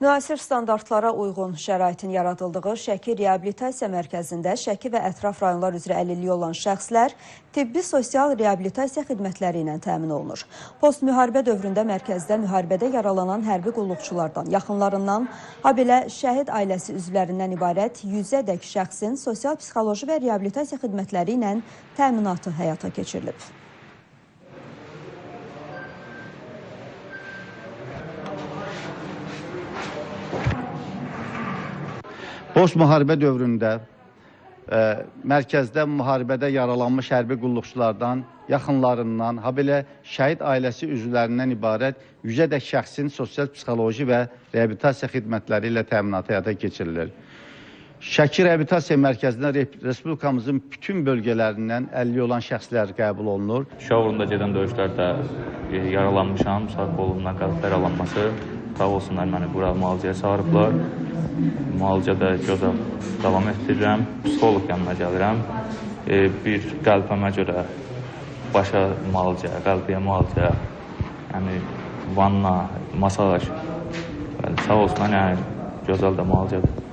Müasir standartlara uyğun şəraitin yaradıldığı Şəki Reabilitasiya Mərkəzində Şəki və ətraf rayonlar üzrə əlilliyi olan şəxslər tibbi sosial reabilitasiya xidmətləri ilə təmin olunur. Postmüharibə dövründə mərkəzdə müharibədə yaralanan hərbi qulluqçulardan, yaxınlarından, habelə şəhid ailəsi üzvlərindən ibarət 100-ədək şəxsin sosial-psixoloji və reabilitasiya xidmətləri ilə təminatı həyata keçirilib. Post müharibə dövründə ə, mərkəzdə müharibədə yaralanmış hərbi qulluqçulardan, yaxınlarından, habelə şəhid ailəsi üzvlərindən ibarət 100-ədək şəxsin sosial, psixoloji və reabilitasiya xidmətləri ilə təminatı həyata keçirilir. Şəki Reabilitasiya Mərkəzinə Respublikamızın bütün bölgələrindən 50 olan şəxslər qəbul olunur. Şuşa uğrunda gedən döyüşlərdə e, yaralanmışam. Sağ qolumdan qəlb yaralanması. Sağ olsunlar məni bura müalicəyə çağırıblar. Müalicədə gözəl davam etdirirəm. Psixoloq yanına gəlirəm. E, bir qəlbimə görə başa müalicə, qəlbiyə müalicə, yəni vanna, masaj. Bəli, sağ olsunlar, yəni gözəl də müalicədir.